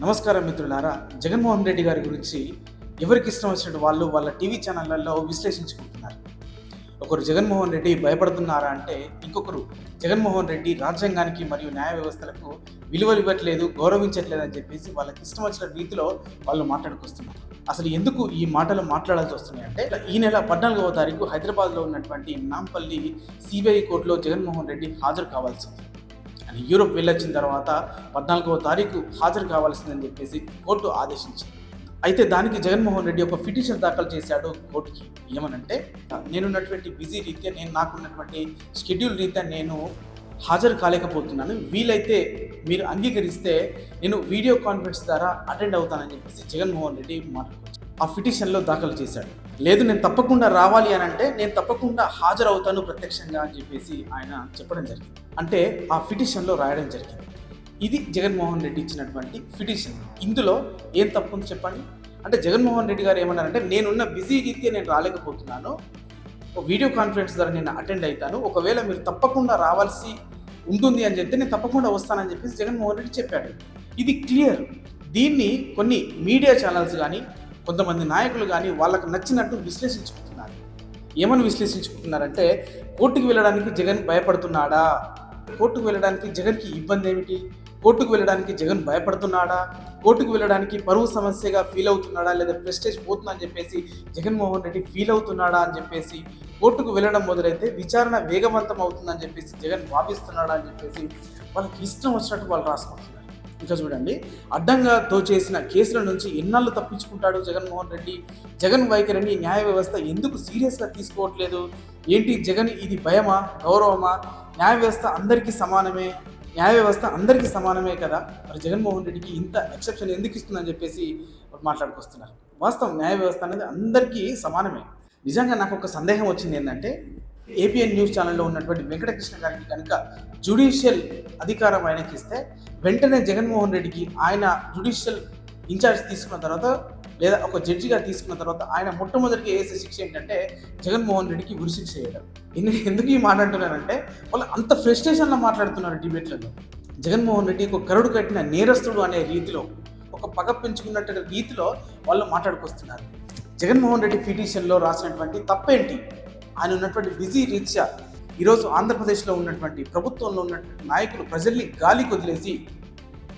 నమస్కారం మిత్రులారా. జగన్మోహన్ రెడ్డి గారి గురించి ఎవరికి ఇష్టం వచ్చినట్టు వాళ్ళు వాళ్ళ టీవీ ఛానళ్ళలో విశ్లేషించుకుంటున్నారు. ఒకరు జగన్మోహన్ రెడ్డి భయపడుతున్నారా అంటే ఇంకొకరు జగన్మోహన్ రెడ్డి రాజ్యాంగానికి మరియు న్యాయ వ్యవస్థలకు విలువలు ఇవ్వట్లేదు గౌరవించట్లేదు అని చెప్పేసి వాళ్ళకి ఇష్టం వచ్చిన రీతిలో వాళ్ళు మాట్లాడుకొస్తున్నారు. అసలు ఎందుకు ఈ మాటలు మాట్లాడాల్సి వస్తున్నాయి అంటే ఈ నెల పద్నాలుగవ తారీఖు హైదరాబాద్లో ఉన్నటువంటి నాంపల్లి సిబిఐ కోర్టులో జగన్మోహన్ రెడ్డి హాజరు కావాల్సింది అని యూరోప్ వెళ్ళొచ్చిన తర్వాత పద్నాలుగవ తారీఖు హాజరు కావాల్సిందని చెప్పేసి కోర్టు ఆదేశించింది. అయితే దానికి జగన్మోహన్ రెడ్డి ఒక పిటిషన్ దాఖలు చేశాడు కోర్టుకి. ఏమనంటే నేనున్నటువంటి బిజీ రీత్యా నేను నాకున్నటువంటి షెడ్యూల్ రీత్యా నేను హాజరు కాలేకపోతున్నాను. వీలైతే మీరు అంగీకరిస్తే నేను వీడియో కాన్ఫరెన్స్ ద్వారా అటెండ్ అవుతానని చెప్పేసి జగన్మోహన్ రెడ్డి మాట్లాడుకోవచ్చు ఆ పిటిషన్లో దాఖలు చేశాడు. లేదు నేను తప్పకుండా రావాలి అని అంటే నేను తప్పకుండా హాజరవుతాను ప్రత్యక్షంగా అని చెప్పేసి ఆయన చెప్పడం జరిగింది. అంటే ఆ పిటిషన్లో రాయడం జరిగింది. ఇది జగన్మోహన్ రెడ్డి ఇచ్చినటువంటి పిటిషన్. ఇందులో ఏం తప్పు ఉంది చెప్పండి? అంటే జగన్మోహన్ రెడ్డి గారు ఏమన్నారంటే నేనున్న బిజీ రీత్యా నేను రాలేకపోతున్నాను. ఒక వీడియో కాన్ఫరెన్స్ ద్వారా నేను అటెండ్ అవుతాను. ఒకవేళ మీరు తప్పకుండా రావాల్సి ఉంటుంది అని చెప్తే నేను తప్పకుండా వస్తానని చెప్పేసి జగన్మోహన్ రెడ్డి చెప్పాడు. ఇది క్లియర్. దీన్ని కొన్ని మీడియా ఛానల్స్ కానీ కొంతమంది నాయకులు కానీ వాళ్ళకు నచ్చినట్టు విశ్లేషించుకుంటున్నారు. ఏమని విశ్లేషించుకుంటున్నారంటే కోర్టుకు వెళ్ళడానికి జగన్ భయపడుతున్నాడా? కోర్టుకు వెళ్ళడానికి జగన్కి ఇబ్బంది ఏమిటి? కోర్టుకు వెళ్ళడానికి జగన్ భయపడుతున్నాడా? కోర్టుకు వెళ్ళడానికి పరువు సమస్యగా ఫీల్ అవుతున్నాడా? లేదా ప్రెస్టేజ్ పోతుందా అని చెప్పేసి జగన్మోహన్ రెడ్డి ఫీల్ అవుతున్నాడా అని చెప్పేసి కోర్టుకు వెళ్ళడం మొదలైతే విచారణ వేగవంతం అవుతుందని చెప్పేసి జగన్ భావిస్తున్నాడా అని చెప్పేసి వాళ్ళకి ఇష్టం వచ్చినట్టు వాళ్ళు రాసుకుంటున్నారు. ఇంకా చూడండి. అడ్డంగా తోచేసిన కేసుల నుంచి ఎన్నాళ్ళు తప్పించుకుంటాడు జగన్మోహన్ రెడ్డి? జగన్ వైఖరిని న్యాయ వ్యవస్థ ఎందుకు సీరియస్గా తీసుకోవట్లేదు? ఏంటి జగన్ ఇది భయమా? గౌరవమా? న్యాయ వ్యవస్థ అందరికీ సమానమే? న్యాయ వ్యవస్థ అందరికీ సమానమే కదా? మరి జగన్మోహన్ రెడ్డికి ఇంత ఎక్సెప్షన్ ఎందుకు ఇస్తుందని చెప్పేసి మాట్లాడుకొస్తున్నారు. వాస్తవం న్యాయ వ్యవస్థ అనేది అందరికీ సమానమే. నిజంగా నాకు ఒక సందేహం వచ్చింది ఏంటంటే ఏపీఎన్ న్యూస్ ఛానల్లో ఉన్నటువంటి వెంకటకృష్ణ గారికి కనుక జ్యుడిషియల్ అధికారం ఆయనకి ఇస్తే వెంటనే జగన్మోహన్ రెడ్డికి ఆయన జ్యుడిషియల్ ఇన్ఛార్జ్ తీసుకున్న తర్వాత లేదా ఒక జడ్జిగా తీసుకున్న తర్వాత ఆయన మొట్టమొదటిగా వేసే శిక్ష ఏంటంటే జగన్మోహన్ రెడ్డికి ఉరిశిక్ష చేయడం ఎందు- ఎందుకు ఈ మాట వాళ్ళు అంత ఫ్రస్ట్రేషన్లో మాట్లాడుతున్నారు డిబేట్లలో. జగన్మోహన్ రెడ్డి ఒక కరుడు కట్టిన నేరస్తుడు అనే రీతిలో ఒక పగ పెంచుకున్నట్టు రీతిలో వాళ్ళు మాట్లాడుకొస్తున్నారు. జగన్మోహన్ రెడ్డి పిటిషన్లో రాసినటువంటి తప్పేంటి? ఆయన ఉన్నటువంటి బిజీ రీత్యా ఈరోజు ఆంధ్రప్రదేశ్లో ఉన్నటువంటి ప్రభుత్వంలో ఉన్నటువంటి నాయకులు ప్రజల్ని గాలికి వదిలేసి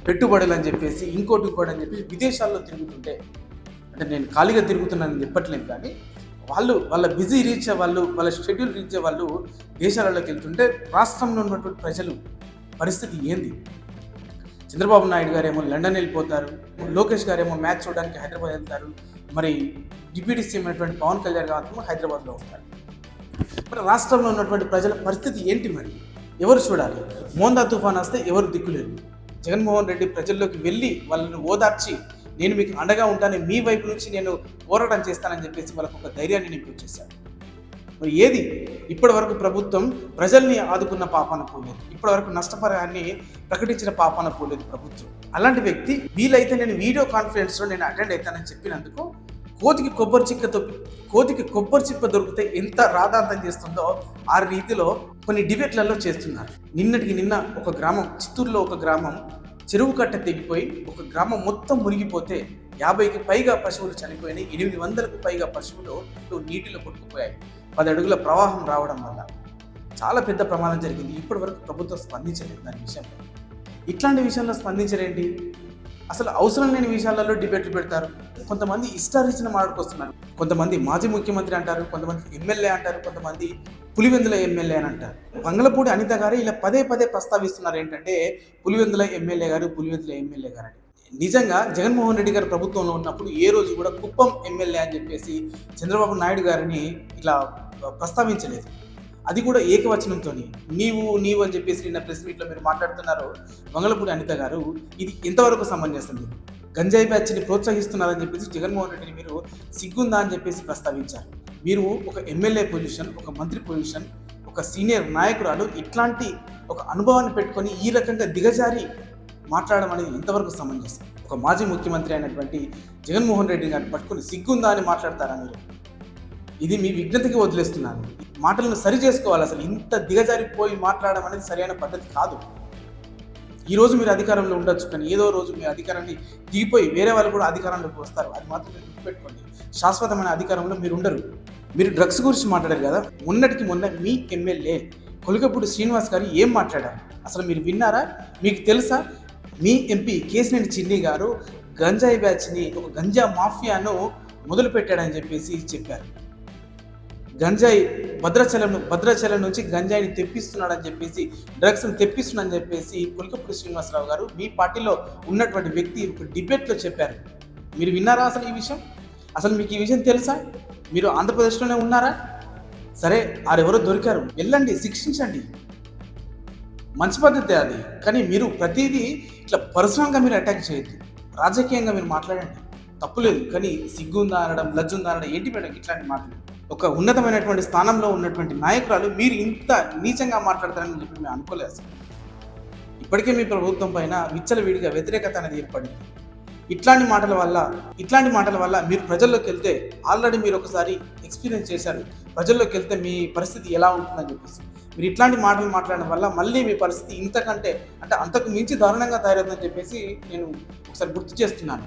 పెట్టుబడులు అని చెప్పేసి ఇంకోటి ఇంకోటి అని చెప్పేసి విదేశాల్లో తిరుగుతుంటే అంటే నేను ఖాళీగా తిరుగుతున్నానని చెప్పట్లేదు కానీ వాళ్ళు వాళ్ళ బిజీ రీచ్ వాళ్ళు వాళ్ళ షెడ్యూల్ రీచ్ వాళ్ళు దేశాలలోకి వెళ్తుంటే రాష్ట్రంలో ఉన్నటువంటి ప్రజలు పరిస్థితి ఏంది? చంద్రబాబు నాయుడు గారేమో లండన్ వెళ్ళిపోతారు లోకేష్ గారేమో మ్యాచ్ చూడడానికి హైదరాబాద్ వెళ్తారు మరి డిప్యూటీ సీఎం అయినటువంటి పవన్ కళ్యాణ్ గారు హైదరాబాద్లో ఉంటారు మరి రాష్ట్రంలో ఉన్నటువంటి ప్రజల పరిస్థితి ఏంటి మరి? ఎవరు చూడాలి? మోందా తుఫాన్ వస్తే ఎవరు దిక్కులేరు? జగన్మోహన్ రెడ్డి ప్రజల్లోకి వెళ్ళి వాళ్ళని ఓదార్చి నేను మీకు అండగా ఉంటాను మీ వైపు నుంచి నేను పోరాటం చేస్తానని చెప్పేసి వాళ్ళకు ఒక ధైర్యాన్ని నింపించేశారు. మరి ఏది? ఇప్పటి వరకు ప్రభుత్వం ప్రజల్ని ఆదుకున్న పాపాన పోలేదు. ఇప్పటి వరకు నష్టపరాన్ని ప్రకటించిన పాపాన పోలేదు ప్రభుత్వం. అలాంటి వ్యక్తి వీలైతే నేను వీడియో కాన్ఫరెన్స్లో నేను అటెండ్ అవుతానని చెప్పినందుకు కోతికి కొబ్బరి చిక్కతో కోతికి కొబ్బరి చిప్ప దొరికితే ఎంత రాధాంతం చేస్తుందో ఆ రీతిలో కొన్ని డిబేట్లలో చేస్తున్నారు. నిన్నటికి నిన్న ఒక గ్రామం చిత్తూరులో ఒక గ్రామం చెరువు కట్ట తెగిపోయి ఒక గ్రామం మొత్తం మునిగిపోతే యాభైకి పైగా పశువులు చనిపోయినాయి ఎనిమిది వందలకు పైగా పశువులు నీటిలో కొట్టుకుపోయాయి. పది అడుగుల ప్రవాహం రావడం వల్ల చాలా పెద్ద ప్రమాదం జరిగింది. ఇప్పటి వరకు ప్రభుత్వం స్పందించలేదు దాని విషయంలో. ఇట్లాంటి విషయంలో స్పందించరేంటి అసలు అవసరం లేని విషయాలలో డిబేట్లు పెడతారు. కొంతమంది ఇష్టారీచిన మాట్లాడుకొస్తున్నారు కొంతమంది మాజీ ముఖ్యమంత్రి అంటారు కొంతమంది ఎమ్మెల్యే అంటారు కొంతమంది పులివెందుల ఎమ్మెల్యే అని అంటారు. వంగలపూడి అనిత గారు ఇలా పదే పదే ప్రస్తావిస్తున్నారు ఏంటంటే పులివెందుల ఎమ్మెల్యే గారు పులివెందుల ఎమ్మెల్యే గారు అని. నిజంగా జగన్మోహన్ రెడ్డి గారు ప్రభుత్వంలో ఉన్నప్పుడు ఏ రోజు కూడా కుప్పం ఎమ్మెల్యే అని చెప్పేసి చంద్రబాబు నాయుడు గారిని ఇలా ప్రస్తావించలేదు. అది కూడా ఏకవచనంతో నీవు నీవు అని చెప్పేసి నిన్న ప్రెస్ మీట్లో మీరు మాట్లాడుతున్నారు మంగళపూడి అనిత గారు ఇది ఎంతవరకు సమంజసం గంజాయి బ్యాచ్ని ప్రోత్సహిస్తున్నారని చెప్పేసి జగన్మోహన్ రెడ్డిని మీరు సిగ్గుందా అని చెప్పేసి ప్రస్తావించారు. మీరు ఒక ఎమ్మెల్యే పొజిషన్ ఒక మంత్రి పొజిషన్ ఒక సీనియర్ నాయకురాలు ఇట్లాంటి ఒక అనుభవాన్ని పెట్టుకొని ఈ రకంగా దిగజారి మాట్లాడడం అనేది ఎంతవరకు సమంజసం. ఒక మాజీ ముఖ్యమంత్రి అయినటువంటి జగన్మోహన్ రెడ్డి గారిని పట్టుకుని సిగ్గుందా అని మాట్లాడతారా మీరు? ఇది మీ విజ్ఞతకి వదిలేస్తున్నాను. మాటలను సరి చేసుకోవాలి అసలు. ఇంత దిగజారిపోయి మాట్లాడడం అనేది సరైన పద్ధతి కాదు. ఈరోజు మీరు అధికారంలో ఉండొచ్చు కానీ ఏదో రోజు మీ అధికారాన్ని దిగిపోయి వేరే వాళ్ళు కూడా అధికారంలోకి వస్తారు. అది మాత్రం మీరు గుర్తుపెట్టుకోండి. శాశ్వతమైన అధికారంలో మీరు ఉండరు. మీరు డ్రగ్స్ గురించి మాట్లాడారు కదా? మొన్నటికి మొన్న మీ ఎమ్మెల్యే కొలికపూడి శ్రీనివాస్ గారు ఏం మాట్లాడారు? అసలు మీరు విన్నారా? మీకు తెలుసా? మీ ఎంపీ కేసినేని చిన్ని గారు గంజాయి బ్యాచ్ని ఒక గంజా మాఫియాను మొదలుపెట్టాడని చెప్పేసి చెప్పారు. గంజాయి భద్రాచలం భద్రాచలం నుంచి గంజాయిని తెప్పిస్తున్నాడని చెప్పేసి డ్రగ్స్ని తెప్పిస్తున్నాడని చెప్పేసి కొలికపూడి శ్రీనివాసరావు గారు మీ పార్టీలో ఉన్నటువంటి వ్యక్తి ఒక డిబేట్లో చెప్పారు. మీరు విన్నారా అసలు ఈ విషయం? అసలు మీకు ఈ విషయం తెలుసా? మీరు ఆంధ్రప్రదేశ్లోనే ఉన్నారా? సరే ఆరెవరో దొరికారు. వెళ్ళండి శిక్షించండి. మంచి పద్ధతి అది. కానీ మీరు ప్రతిదీ ఇట్లా పర్సనల్గా మీరు అటాక్ చేయొద్దు. రాజకీయంగా మీరు మాట్లాడండి. తప్పులేదు కానీ సిగ్గు ఉందా అనడం లజ్జు ఉందా అనడం ఏంటి మేడం ఇట్లాంటి మాటలు? ఒక ఉన్నతమైనటువంటి స్థానంలో ఉన్నటువంటి నాయకురాలు మీరు ఇంత నీచంగా మాట్లాడతారని చెప్పి మేము అనుకోలేదు అసలు. ఇప్పటికే మీ ప్రభుత్వం పైన విచ్చలవిడిగా వ్యతిరేకత అనేది ఏర్పడింది. ఇట్లాంటి మాటల వల్ల ఇట్లాంటి మాటల వల్ల మీరు ప్రజల్లోకి వెళ్తే ఆల్రెడీ మీరు ఒకసారి ఎక్స్పీరియన్స్ చేశారు. ప్రజల్లోకి వెళ్తే మీ పరిస్థితి ఎలా ఉంటుందని చెప్పేసి. మీరు ఇట్లాంటి మాటలు మాట్లాడడం వల్ల మళ్ళీ మీ పరిస్థితి ఇంతకంటే అంటే అంతకు మించి దారుణంగా తయారవుతుందని చెప్పేసి నేను ఒకసారి గుర్తు చేస్తున్నాను.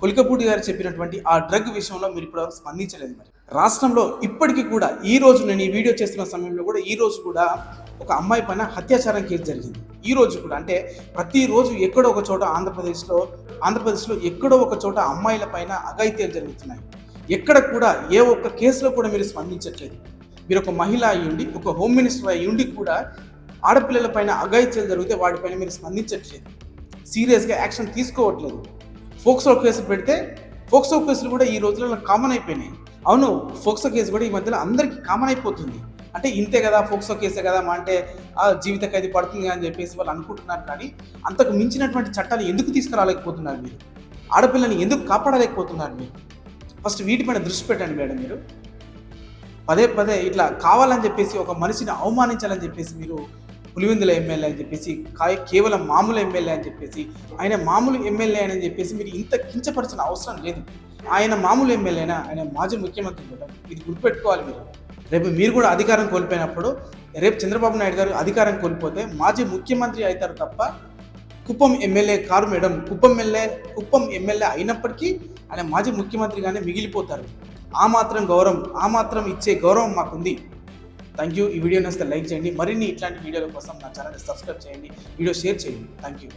కొలికపూడి గారు చెప్పినటువంటి ఆ డ్రగ్ విషయంలో మీరు ఇప్పుడు స్పందించలేదు మరి. రాష్ట్రంలో ఇప్పటికీ కూడా ఈ రోజు నేను ఈ వీడియో చేస్తున్న సమయంలో కూడా ఈ రోజు కూడా ఒక అమ్మాయి పైన అత్యాచారం కేసు జరిగింది. ఈ రోజు కూడా అంటే ప్రతిరోజు ఎక్కడో ఒక చోట ఆంధ్రప్రదేశ్లో ఆంధ్రప్రదేశ్లో ఎక్కడో ఒక చోట అమ్మాయిల పైన అఘాయిత్యాలు జరుగుతున్నాయి. ఎక్కడ కూడా ఏ ఒక్క కేసులో కూడా మీరు స్పందించట్లేదు. మీరు ఒక మహిళ అయ్యుండి ఒక హోమ్ మినిస్టర్ అయ్యుండి కూడా ఆడపిల్లల పైన అఘాయిత్యాలు జరిగితే వాటిపైన మీరు స్పందించట్లేదు. సీరియస్గా యాక్షన్ తీసుకోవట్లేదు. ఫోక్సో కేసులు పెడితే ఫోక్సో కేసులు కూడా ఈ రోజులలో కామన్ అయిపోయినాయి. అవును ఫోక్సో కేసు కూడా ఈ మధ్యలో అందరికీ కామన్ అయిపోతుంది. అంటే ఇంతే కదా ఫోక్సో కేసే కదా మా అంటే జీవిత ఖైదీ పడుతుంది అని చెప్పేసి వాళ్ళు అనుకుంటున్నారు కానీ అంతకు మించినటువంటి చట్టాలు ఎందుకు తీసుకురాలేకపోతున్నారు మీరు? ఆడపిల్లని ఎందుకు కాపాడలేకపోతున్నారు మీరు? ఫస్ట్ వీటిపైన దృష్టి పెట్టండి మేడం మీరు. పదే పదే ఇట్లా కావాలని చెప్పేసి ఒక మనిషిని అవమానించాలని చెప్పేసి మీరు పులివెందుల ఎమ్మెల్యే అని చెప్పేసి కేవలం మామూలు ఎమ్మెల్యే అని చెప్పేసి ఆయన మామూలు ఎమ్మెల్యే అని చెప్పేసి మీరు ఇంత కించపరచిన అవసరం లేదు. ఆయన మామూలు ఎమ్మెల్యేనా ఆయన మాజీ ముఖ్యమంత్రి కూడా ఇది గుర్తుపెట్టుకోవాలి మీరు. రేపు మీరు కూడా అధికారం కోల్పోయినప్పుడు రేపు చంద్రబాబు నాయుడు గారు అధికారం కోల్పోతే మాజీ ముఖ్యమంత్రి అవుతారు తప్ప Kuppam MLA car madam Kuppam MLA Kuppam MLA అయినప్పటికీ ఆయన మాజీ ముఖ్యమంత్రిగానే మిగిలిపోతారు. ఆ మాత్రం గౌరవం ఆ మాత్రం ఇచ్చే గౌరవం మాకుంది. థ్యాంక్ యూ ఈ వీడియో నచ్చితే లైక్ చేయండి. మరిన్ని ఇట్లాంటి వీడియోల కోసం నా ఛానల్ సబ్స్క్రైబ్ చేయండి. వీడియో షేర్ చేయండి. Thank you